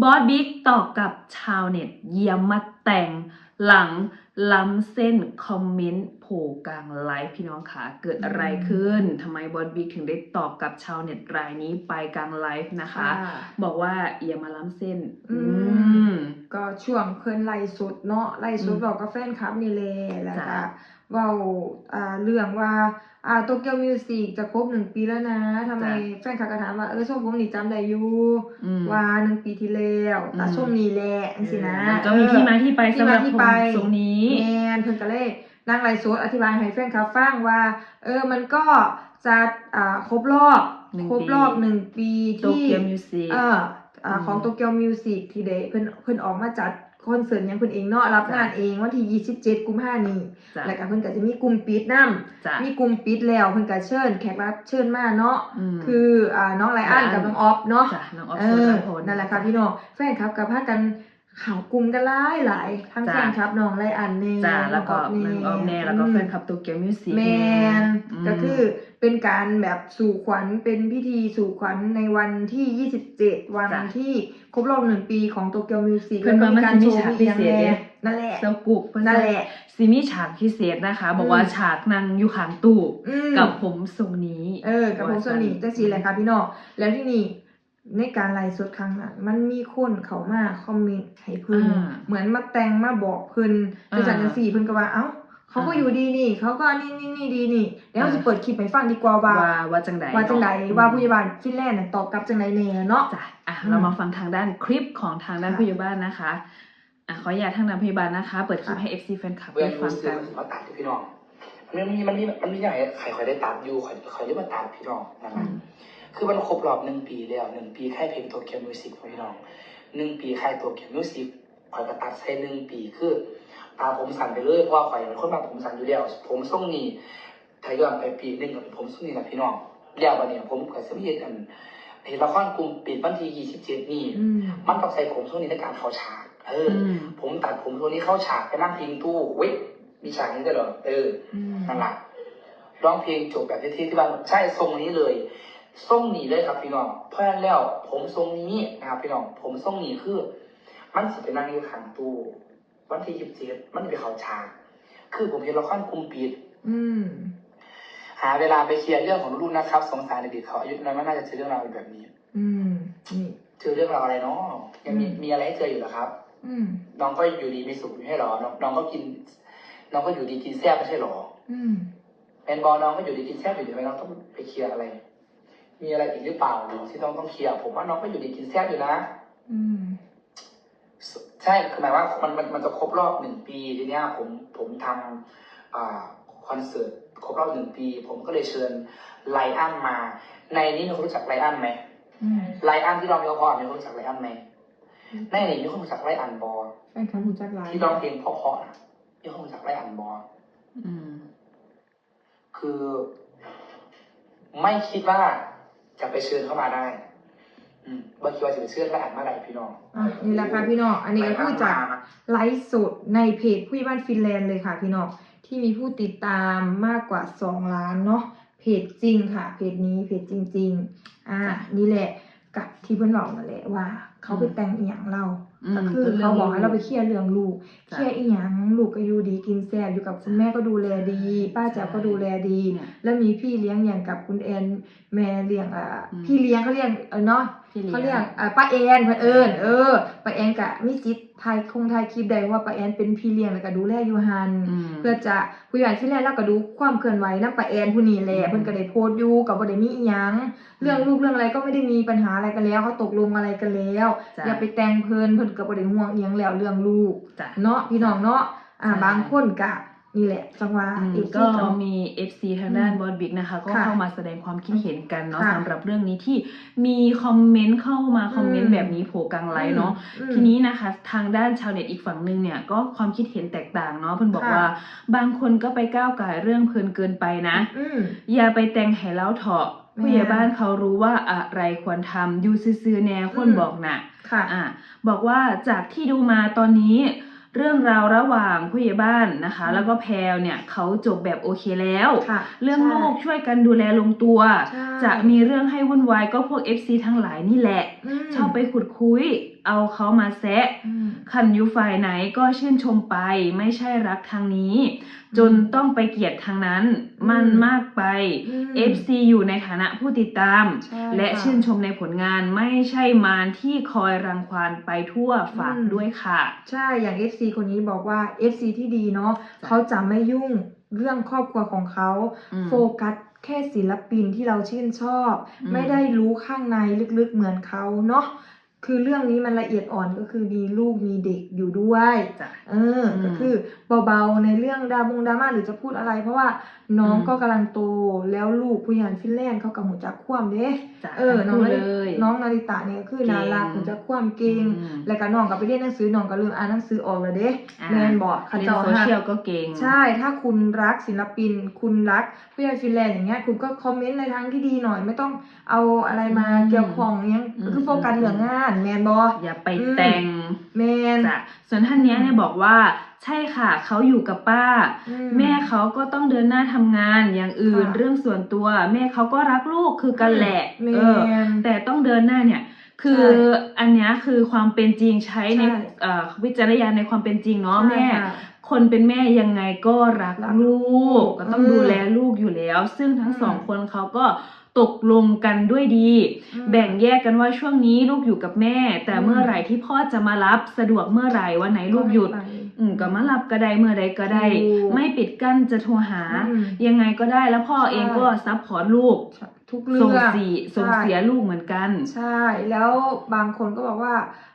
บอสบิ๊กตอบกับชาวเน็ตเยี่ยมมาแต่งหลังล้ำเส้นคอมเมนต์โผล่กลางไลฟ์พี่น้องค่ะเกิดอะไรขึ้นทำไมบอสบิ๊กถึงได้ตอบกับชาวเน็ตรายนี้ไปกลางไลฟ์นะคะ บอกว่าอย่ามาล้ำเส้น อือืม ก็ช่วงเพิ่นไล่สดเนาะไล่สดอืมบอกกับแฟนคลับนี่แหละแล้วก็จ้ะเว้าอ่าเรื่องว่าอ่าโตเกียวมิวสิกจะครบหนึ่งปีแล้วนะทำไมแฟนคลับก็ถามว่าเออช่วงผมนี่จำได้อยู่อืมว่าหนึ่งปีที่แล้วแต่อืมช่วงนี้แหละจังซี่นะมันก็มีที่มาที่ไปที่สำหมารับที่ผมไปทรงนี้แมนเพิ่นก็เลยนั่งไลฟ์สดอธิบายให้แฟนคลับฟังว่า เออมันก็จะอ่าครบรอบหนึ่งครบปีรอบหนึ่งปีโตที่เกียวมิวสิกเออ อ่าอืมของโตเกียวมิวสิกที่ได้เพิ่นเพิ่นออกมาจัดคอนเสิร์ตหยังเพิ่นเองเนาะรับงานเองวันที่27กุมภาพันธ์นี้จ้ะแล้วก็เพิ่นก็จะมีกลุ่มปิดนำจ้ะมีกลุ่มปิดแล้วเพิ่นก็เชิญแขกรับเชิญมาเนาะมคืออ่าน้องไลอ้อนกับน้องออฟเนาะจ้ะน้องออฟเอโซอดาพลนั่นแหละค่ะพี่น้องแฟนคลับกับพากัน ข่าวกลุ่มกันหลายหลายทั้งจ้ะแฟนคลับน้องไลอันเน่จ้ะแล้วก็น้น้อองงออออฟฟเน่แน่แล้วก็แฟนคลับโตเกียวมิวสิกแมนมก็คือเป็นการแบบสู่ขวัญเป็นพิธีสู่ขวัญในวันที่ 27 วันจ้ะที่ครบรอบหนึ่งปีของโตเกียวมิวสิกเพิ่นว่ามันสิมีฉากพิเศษเด้นั่นแหละเจ้ากุกเพิ่นั่นแหละซิมีฉากพิเศษนะคะ บอกอืมว่าฉากนางอยู่ข้างตู้อืมกับผมทรงนี้ เออ กับผมสนิทจังสีแหละค่ะพี่น้องแล้วที่นี่ ในการไลฟ์สดครั้งนั้นมันมีคนเขามาคอมเมนต์ให้เพิ่นอ่าเหมือนมาแต่งมาบอกเพิ่นอ่าจังจังสี่เพิ่นก็ว่าเอ้าเขาก็อ่าอยู่ดีนี่ เขาก็นี่นี่นี่ดีนี่เดี๋ยวเราอ่าจะเปิดคลิปให้ฟังดีกว่าว่าว่าว่าจังใดว่าจังไดเนะว่าผู้ใหญ่บ้านฟินแลนด์น่ะตอบกลับจังไดแน่เนาะจ้ะอะอืมเรามาฟังทางด้านคลิปของทางด้านค่ะผู้ใหญ่บ้านนะคะอะขออนุญาตทางด้านผู้ใหญ่บ้านนะคะ เปิดคลิปค่ะให้ FC แฟนคลับเพื่อได้นฟัรู้งสึกกันว่ามาตัดกับพี่น้องมันมีมันมีมันมีอย่างไรใครคอยได้ตัดอยู่คอยคอยได้มาตัดพี่น้องนะครับ คือมันครบรอบหนึ่งปีแล้วหนึ่งปีค่ายเพลงตัวเกียวมิวสิกของพี่น้องหนึ่งปีค่ายตัวเกียวมิวสิกคอยกระตัดใช้หนึ่งปีคือตาผมสั่นไปเลยเพราะว่าคอยเป็นคนมาผมสั่นอยู่แล้วผมส่งนี่ถ้าย้อนไปปีหนึ่งกับผมส่งนี่แหละพี่น้องแล้ววันนี้ผมกับสมัยกันเห็นละครกลุ่มปิดวันที่ยี่สิบเจ็ดนี่อืมมันต้องใส่ผมช่วงนี้ในการเข้าฉากเออออืมผมตัดผมช่วงนี้เข้าฉากไปนั่งพิงตู้เว้ยมีฉากนี้ด้วยเหรอเอออืมนั่นแหละร้องเพลงจบแบบเท่ๆที่บ้านใช่ทรงนี้เลย ทรงนี้เลยครับพี่น้อง เพราะฉะนั้นแล้วผมทรงนี้นะครับพี่น้อง ผมทรงนี้คือ มันสิไปนั่งอยู่ข้างตู้วันที่ยิบเจ็ดมันสิไปเข้าฉาก คือผมเห็นละครคุมปิด อืม หาเวลาไปเคลียร์เรื่องของลูกนะครับ สงสารเด็กๆเขาอายุน้อยมันน่าจะเจอเรื่องราวแบบนี้ อืม นี่ เจอเรื่องราวอะไรเนาะยังมีอืม มีอะไรให้เจออยู่เหรอครับ อืม น้องก็อยู่ดีมีสุขไม่ใช่หรอน้องน้องก็กิน น้องก็อยู่ดีกินแซ่บไม่ใช่หรออืมแอนบอลน้องก็อยู่ดีกินแซ่บอยู่ดีไหมน้องต้องไปเคลียร์อะไร มีอะไรอีกหรือเปล่าหรือที่ต้องต้องเคลียร์ผมว่าน้องก็อยู่ดีกินแซ่บอยู่นะอืมใช่คือหมายว่ามันมันมันจะครบรอบหนึ่งปีทีเนี้ยผมผมทำอ่าคอนเสิร์ตครบรอบหนึ่งปี ผมก็เลยเชิญไลอ้อนมา ในนี้มีคนรู้จักไลอ้อนไหมอืมไลอ้อนที่ร้องเพลงเพราะๆมีคนรู้จักไลอ้อนไหมในนี้มีคนรู้จักไลอ้อนบอแฟนคลับรู้จักหลายที่ร้องเพลงเพราะๆนะมีคนรู้จักไลอ้อนบออืม คือ ไม่คิดว่า จะไปเชิญเข้ามาได้ อืมบ่คิดว่าจะไปเชิญและอ่านเมื่อไหร่พี่น้องอะนี่แหละค่ะพี่น้อง อันนี้ก็คือจากไลฟ์สดในเพจผู้ใหญ่บ้านฟินแลนด์เลยค่ะพี่น้อง ที่มีผู้ติดตามมากกว่า 2 ล้านเนาะ เพจจริงค่ะ เพจนี้เพจจริง ๆ อ่า นี่แหละ กับที่เพื่อนบอกนั่นแหละว่า เขาไปแต่งอีหยังเรามก็คือเขาบอกให้เราไปเคลียร์เรื่องลูกเคลียร์อีหยังลูกก็อยู่ดีกินแซ่บอยู่กับคุณแม่ก็ดูแลดี ป้าแจ๋วก็ดูแลดีเนี่ยแล้วมีพี่เลี้ยงอย่างกับคุณแอนแม่เลี้ยงอ่าอืมพี่เลี้ยงเขาเรียกเออเนาะ พี่เลี้ยงเขาเรียกอ่าป้าแอนเพื่นเอิญเออป้าแอนกะมิจิตไทยคงไทยคลิปใดว่าป้าแอนเป็นพี่เลี้ยงแล้วก็ดูแลอยู่หันอืม เพื่อจะผู้ใหญ่ที่แรกเราก็ดูความเคลื่อนไหวนํป้าแอนผู้นี้แหละอืมเพิ่นก็ได้โพสต์อยู่กับบ่ได้มีอีหยังเรื่องลูกเรื่องอะไรก็ไม่ได้มีปัญหาอะไรกันแล้วเขาตกลงอะไรกันแล้วจ้ะ อย่าไปแต่งเพิ่นเพิ่นก็บ่ได้ห่วงอีหยังแล้วเรื่องลูก จ้ะ เนาะพี่น้องเนาะอ่าใช่ บางคนกะ นี่แหละ จังหวะอืมเอฟก็ซีมี FC ทางด้านอืมบอสบิ๊กนะคะ ก็ค่ะเข้ามาแสดงความคิดเห็นกันเนาะค่ะสำหรับเรื่องนี้ที่มีคอมเมนต์เข้ามาคอมเมนอืต์มแบบนี้โผล่กลางไลน์เนาะอืมทีนี้นะคะทางด้านชาวเน็ตอีกฝั่งหนึ่งเนี่ยก็ความคิดเห็นแตกต่างเนาะเพิ่นบอกค่ะว่าบางคนก็ไปก้าวไก่ายเรื่องเพลินเกินไปนะอืมอย่าไปแต่งให้เล้าเถาะแม่ผู้ใหญ่บ้านเขารู้ว่าอะไรควรทำอยู่ซื่อๆแนวคนอืมบอกน่ะค่ะอะบอกว่าจากที่ดูมาตอนนี้ เรื่องราวระหว่างผู้ใหญ่บ้านนะคะอืมแล้วก็แพลวเนี่ยเขาจบแบบโอเคแล้วค่ะเรื่องใช่ลูกช่วยกันดูแลลงตัวใช่จะมีเรื่องให้วุ่นวายก็พวก FC ทั้งหลายนี่แหละมชอบไปขุดคุย เอาเขามาแซะอืมคันอยู่ฝ่ายไหนก็ชื่นชมไป ไม่ใช่รักทางนี้ จนต้องไปเกลียดทางนั้น มันมากไปอืม FC อยู่ในฐานะผู้ติดตามใช่และค่ะชื่นชมในผลงานไม่ใช่มารที่คอยรังควานไปทั่วฝากอืมด้วยค่ะ ใช่อย่าง FC คนนี้บอกว่า FC ที่ดีเนาะจ้ะเขาจะไม่ยุ่งเรื่องครอบครัวของเขาอืมโฟกัสแค่ศิลปินที่เราชื่นชอบอืมไม่ได้รู้ข้างในลึกๆเหมือนเขาเนาะ คือเรื่องนี้มันละเอียดอ่อนก็คือมีลูกมีเด็กอยู่ด้วยจ้ะเอออมก็คือเบาๆในเรื่องดรามุงดราม่าหรือจะพูดอะไร เพราะว่าน้องอืมก็กำลังโตแล้วลูกผู้ใหญ่ฟินแลนด์เขากับหูจักคว่ำเด้จ้ะเออน้องทั้นาคู่ริเลย น้องนาริตะเนี่ยก็คือเก่งน่ารักหูจักคว่ำเก่งอืมแล้วก็น้องก็ไปเรียนหนังสือน้องก็เริ่มอ่านหนังสือออกแล้วเด้อ่าแมนบอกเขาเล่นเจ้าโซเชียลก็เก่งใช่ ถ้าคุณรักศิลปิน คุณรักผู้ใหญ่ฟินแลนด์อย่างเงี้ยคุณก็คอมเมนต์ในทางที่ดีหน่อยไม่ต้องเอาอะไรมาอืมเกี่ยวข้องเนี้ยอืมคือโฟกัสเรื่องงานแมนบออย่าไปอืมแต่งแมนจ้ะส่วนท่านเนี้ยเนี่ยบอกว่าใช่ค่ะ เขาอยู่กับป้าอืแม่เขาก็ต้องเดินหน้าทำงานอย่างอื่นค่ะเรื่องส่วนตัว แม่เขาก็รักลูกคือกันแหละแมเออนแต่ต้องเดินหน้าเนี่ย คือใช่อันเนี้ยคือความเป็นจริงใช้ในใช่เอ่อวิจารณญาณในความเป็นจริงเนาะใช่แม่ค่ะคนเป็นแม่ยังไงก็รักรักลูกก็ต้องอืมดูแลลูกอยู่แล้ว ซึ่งทั้งอืมสองคนเขาก็ตกลงกันด้วยดีอืมแบ่งแยกกันว่าช่วงนี้ลูกอยู่กับแม่ แต่อืมเมื่อไหร่ที่พ่อจะมารับสะดวกเมื่อไหร่วันไหนลูกหยุดก็ให้ไปอืมก็มารับก็ได้เมื่อใดก็ได้ถูกไม่ปิดกั้นจะโทรหาอืมยังไงก็ได้แล้วพ่อใช่เองก็ซัพพอร์ตลูก ทุกเรื่ส่งองสีส่งใช่เสียลูกเหมือนกัน ใช่ แล้วบางคนก็บอกว่า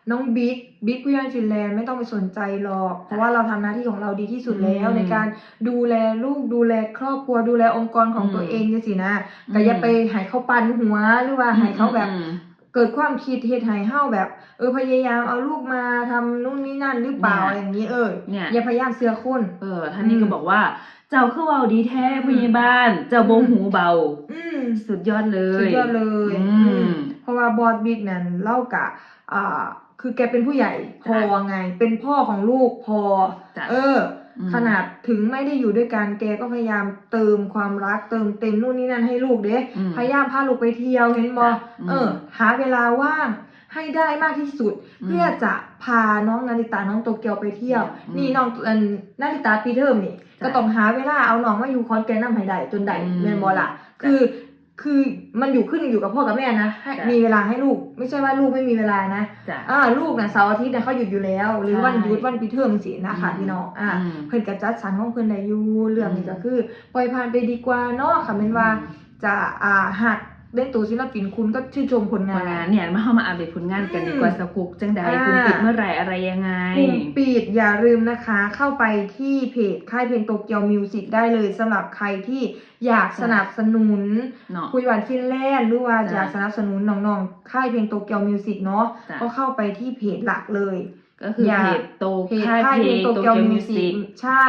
น้องบิ๊กบิ๊กวิญฟินแลนด์ไม่ต้องไปสนใจหรอก เพราะว่าเราทำหน้าที่ของเราดีที่สุดแล้วอืมในการดูแลลูกดูแลครอบครัวดูแลองค์กรของอืมตัวเองเนี่ยสินะอืมก็อย่าไปใหายเขาปันหัวหรือว่าใหายเขาแบบอืม เกิดความคิดเหตุใหายเฮาแบบ เออพยายามเอาลูกมาทำนู่นนี่นั่นหรือเปล่าเนี่ยอะไรอย่างนี้เออเนี่ยอย่าพยายามเสือคนเออท่านนี้อืมก็บอกว่า เจ้าคือเบาดีแท้อืมผู้ใหญ่บ้านเจ้าโบอืมหูเบา อืมสุดยอดเลยสุดยอดเลยอืมอืมเพราะว่าบอสบิ๊กนั้นเล่ากะอ่าคือแกเป็นผู้ใหญ่พอไง เป็นพ่อของลูกพอจ้ะเอออม ขนาดถึงไม่ได้อยู่ด้วยกันแกก็พยายามเติมความรักเติมเต็มนู่นนี่นั่นให้ลูกเด้อืมพยายามพาลูกไปเที่ยวเห็นบอจ้ะอืมเออ หาเวลาว่างให้ได้มากที่สุดอืมเพื่อจะพาน้องนาริตาน้องโตเกียวไปเที่ยวอืมนี่น้องเอิ้นนาริตาปีเทอมนี่จ้ะก็ต้องหาเวลาเอาน้องมาอยู่คอนแกนน้ำให้ได้จนได้อืมเรียนบอละคือ คือมันอยู่ขึ้นอยู่กับพ่อกับแม่นะให้จ้ะ มีเวลาให้ลูก ไม่ใช่ว่าลูกไม่มีเวลานะจ้ะ อ่าลูกนะเสาร์อาทิตย์นะเขาหยุดอยู่แล้ว หรือใช่วันหยุดวันปีเทอมสินะคะอืมพี่น้องอ่าอืมเพิ่นกระจัดสรรของเพิ่นได้อยู่เรื่องนี้อืมก็คือ ปล่อยผ่านไปดีกว่าเนาะค่ะเป็นว่าจะอ่าหัก เล่นตัวศิลปินคุณก็ชื่นชมผลผงาลงานนเนี่ยมาเข้ามาอัปเดตผลงานกันดีกว่าอืมสกุกจังใดอ่าคุณปิดเมื่อไหร่อะไรยังไงกลุ่มปิดอย่าลืมนะคะ เข้าไปที่เพจค่ายเพลงโตเกียวมิวสิกได้เลยสำหรับใครที่อยากจ้ะสนับสนุนเนาะคุยหวานฟินแลนด์หรือว่าจ้ะอยากสนับสนุนน้องๆค่ายเพลงโตเกียวมิวสิกเนาะจ้ะก็เข้าไปที่เพจหลักเลย ก็คืออย่าเพจโตเพจค่ายค่ายเพเพลลงงโตโตเกีเกียยววมิมิววสิสิกกใช่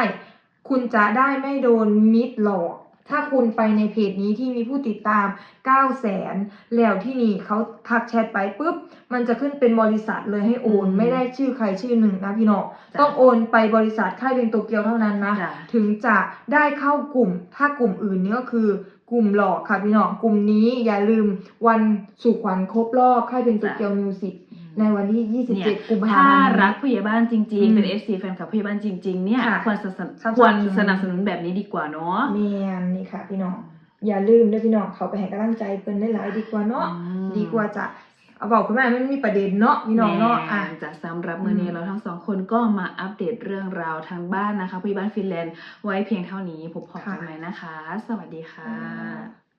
คุณจะได้ไม่โดนมิดหลอก ถ้าคุณไปในเพจนี้ที่มีผู้ติดตาม9แสนแล้วที่นี่เขาทักแชทไปปุ๊บ มันจะขึ้นเป็นบริษัทเลยให้โอนอืมไม่ได้ชื่อใครชื่อหนึ่งนะพี่น้องจ้ะต้องโอนไปบริษัทค่ายเพลงโตเกียวเท่านั้นนะจ้ะถึงจะได้เข้ากลุ่ม ถ้ากลุ่มอื่นนี่ก็คือกลุ่มหลอกค่ะพี่น้องกลุ่มนี้อย่าลืมวันสุขวัญครบรอบค่ายเพลงโตเกียวมิวสิก ในวันที่เนี่ย27 กุมภาถ้าพันธ์รักผู้ใหญ่บ้านจริงอืๆมเป็น FC แฟนคลับผู้ใหญ่บ้านจริง ๆ เนี่ยค่ะ ควรสนับสนับสนุนควรสนับสนุนแบบนี้ดีกว่าเนาะแมนนี่ค่ะ พี่น้อง อย่าลืมด้วยพี่น้องเขาไปให้กำลังใจเพิ่นได้หลายดีกว่าเนาะ อืมดีกว่าจะเอาบอกคุณแม่ไม่มีประเด็นเนาะพี่น้องเนาะอะ แม่จะสำหรับมือนี้อืม เราทั้งสองคนก็มาอัปเดตเรื่องราวทางบ้านนะคะผู้ใหญ่บ้านฟินแลนด์ไว้เพียงเท่านี้พบพบกันค่ะใหม่นะคะ สวัสดีค่ะอ่า